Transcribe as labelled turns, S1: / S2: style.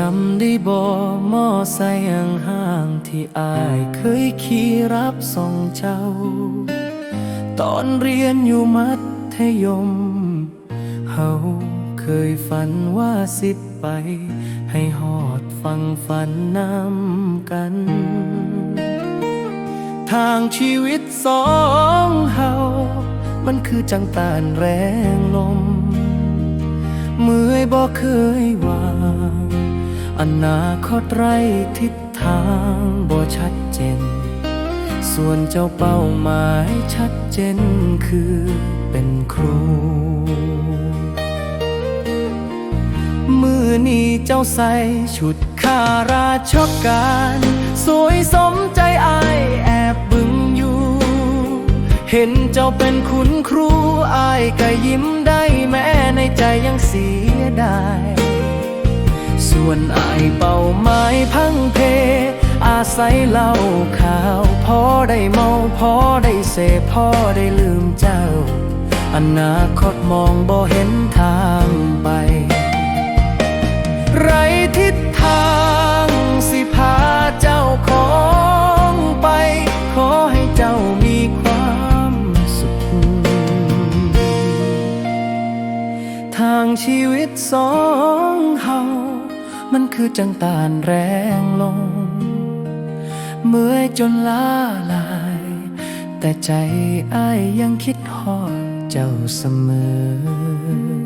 S1: จำได้บ่มอไซค์ยังห่างที่อายเคยขี่รับส่งเจ้า ตอนเรียนอยู่มัธยม เฮาเคยฝันว่าสิไป ให้หอดฟังฝันนำกัน ทางชีวิตสองเฮา มันคือจังตานแรงลม เมื่อยบ่เคยวาง อนาคตไรทิศทางบ่ชัดเจน ส่วนเจ้าเป้าหมายชัดเจนคือเป็นครู มือนี้เจ้าใส่ชุดข้าราชการ สวยสมใจอายแอบบึงอยู่ เห็นเจ้าเป็นคุณครูอายก็ยิ้มได้แม้ในใจยังเสียดาย วนอายเป้าหมายพังเพ อาศัยเหล้าข่าว พอได้เมาพอได้เสพพอได้ลืมเจ้า อนาคตมองบ่เห็นทางไป ไรทิศทางสิพาเจ้าของไป ขอให้เจ้ามีความสุข ทางชีวิตสองเฮา มันคือจังตานแรงลง เมื่อยจนล้าลาย แต่ใจอ้ายยังคิดฮอดเจ้าเสมอ